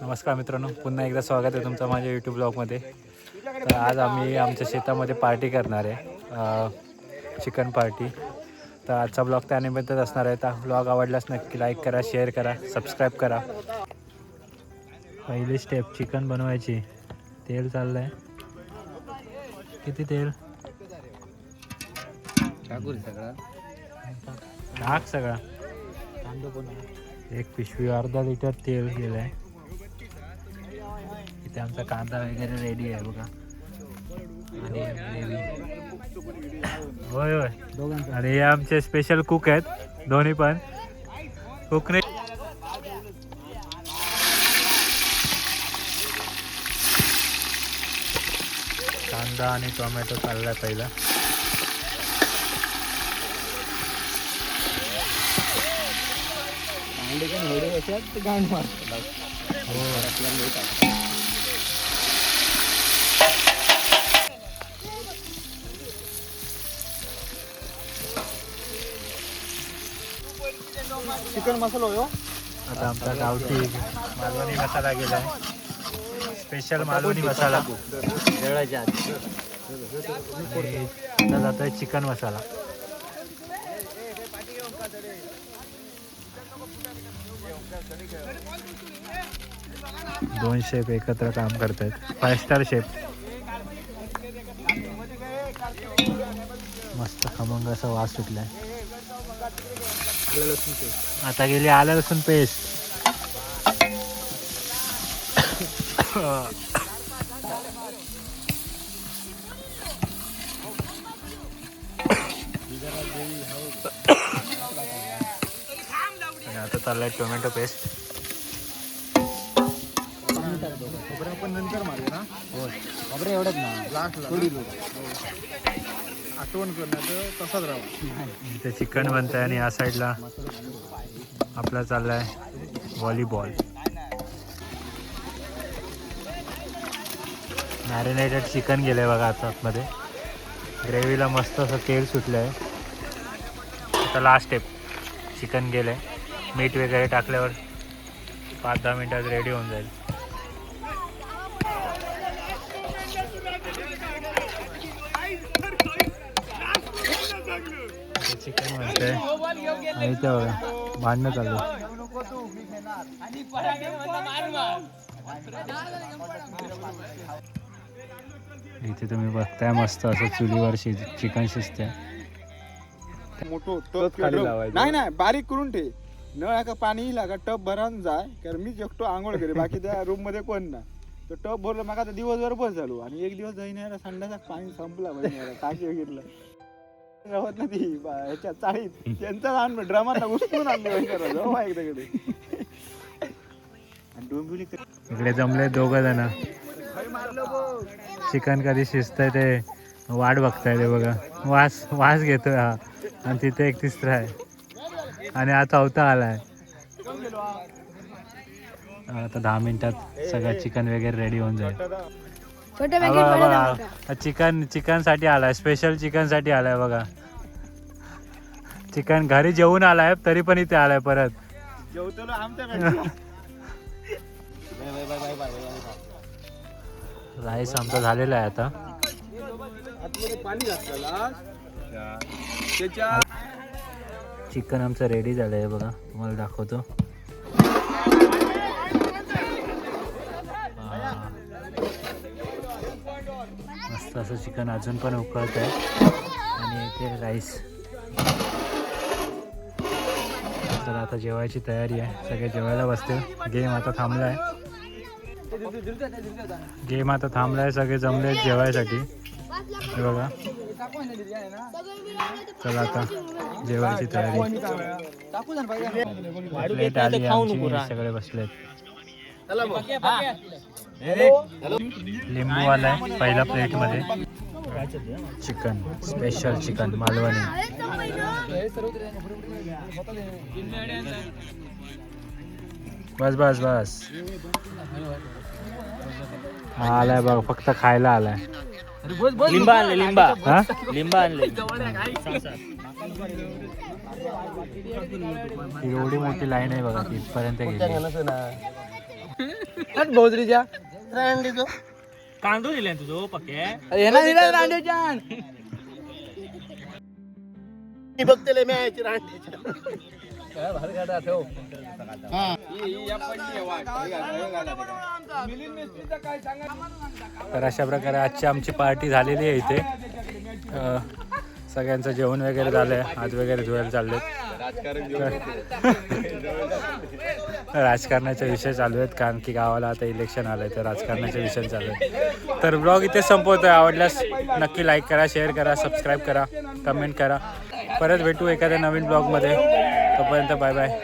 नमस्कार मित्रांनो पुन्हा एकदा स्वागत आहे तुमचं माझ्या यूट्यूब ब्लॉगमध्ये. तर आज आम्ही आमच्या शेतामध्ये पार्टी करणार आहे. चिकन पार्टी तर आजचा ब्लॉग त्यानिमित्तच असणार आहे. तर ब्लॉग आवडल्यास नक्की लाईक करा शेअर करा सबस्क्राईब करा. पहिली स्टेप चिकन बनवायची. तेल चाललं आहे किती तेल? टाक सगळा. एक पिशवी अर्धा लिटर तेल गेलं आहे इथे आमचा कांदा वगैरे रेडी आहे बघा. आणि. होय होय. आणि हे आमचे स्पेशल कुक आहेत दोन्ही पण. कुकने कांदा आणि टोमॅटो चाललाय पहिला. हो. चिकन मसाला हो. आता आमचा गावठी मालवणी मसाला गेला आहे. स्पेशल मालवणी मसाला. जळायच्या आधी आणि आता जातोय चिकन मसाला. दोन शेफ एकत्र काम करतायत. Five star chef. मस्त खमंग असा वास सुटलाय. आता गेली आलं लसूण पेस्ट आता चाललाय टोमॅटो पेस्ट आपण नंतर मारू ना? खोबरं एवढंच ना? लास्ट थोडी आठवण करण्याचं तसाच राहा इथे चिकन बनतंय आणि या साईडला आपला चाललाय व्हॉलीबॉल. मॅरिनेटेड चिकन गेलंय बघा आता आतमध्ये. ग्रेव्हीला मस्त असं तेल सुटलं आहे आता लास्ट स्टेप चिकन गेलं आहे मीठ वगैरे टाकल्यावर पाच दहा मिनटात रेडी होऊन जाईल. चिकन आणि ते बघा भांडणं चालू इथे तुम्ही बघताय मस्त असं चुलीवर शिज चिकन मोठो तोच टप. नाही नाही बारीक करून ठे नळ का पाणी लागा टप भरान जाय कारण मी एकटो आंघोळ करे बाकी त्या रूममध्ये कोण ना तो टप भरलं मग आता दिवसभर बस झालो. आणि एक दिवस जाईन संडाचा पाणी संपला पाहिजे टाकी वगैरे राहत ना ती बा- ह्याच्या चाळीत. त्यांचा लहान ड्रामाला उचलून आणले वगैरे जाऊ एकदा आणि डोंबिवली इकडे जमले दोघ जण. चिकन कधी शिजतंय ते वाट बघताय ते बघा. वास वास घेतोय हा. आणि तिथे एक तिसरा आहे. आणि हा चौथा आलाय. आता दहा मिनिटात सगळं चिकन वगैरे रेडी होऊन जाईल. छोटे पॅकेट बघा, बघा बघा. चिकन चिकनसाठी आलाय स्पेशल चिकनसाठी आलाय बघा. चिकन घरी जेवून आलाय तरी पण इथे आलाय परत. राईस आमचा झालेला आहे आता. चिकन आमचं रेडी झालं आहे बघा. तुम्हाला दाखवतो. मस्त असं चिकन अजून पण उकळत आहे. आणि इथे राईस तर आता जेवायची तयारी आहे. सगळे जेवायला बसते गेम आता थांबला आहे गेम आता थांबला आहे सगळे जमले जेवायसाठी. बघा. चला आता जेवायची तयारी. प्लेट आली आमची. सगळे बसलेत. लिंबू आलाय पहिला प्लेटमध्ये चिकन स्पेशल चिकन मालवणी. बस बस बस. हा आलाय बघ फक्त खायला आलाय. लिंबा आणले लिंबा. हा? लिंबा आणले एवढी मोठी लाईन आहे बघा तिथपर्यंत गेली. भोजरीच्या. कांदो दिले तुझो पक्के. हे ना दिला रांडेच्या. तर अशा प्रकारे आजची आमची पार्टी झालेली आहे इथे. अ, सगळ्यांचं जेवण वगैरे झालंय हात वगैरे धुवायला चालले राजकारणाचे विषय चालू आहेत कारण की गावाला आता इलेक्शन आलंय तर राजकारणाचे विषय चालू आहेत. तर ब्लॉग इथे संपवतोय आवडल्यास नक्की लाईक करा शेअर करा सबस्क्राईब करा कमेंट करा. परत भेटू एखाद्या नवीन ब्लॉगमध्ये तोपर्यंत बाय बाय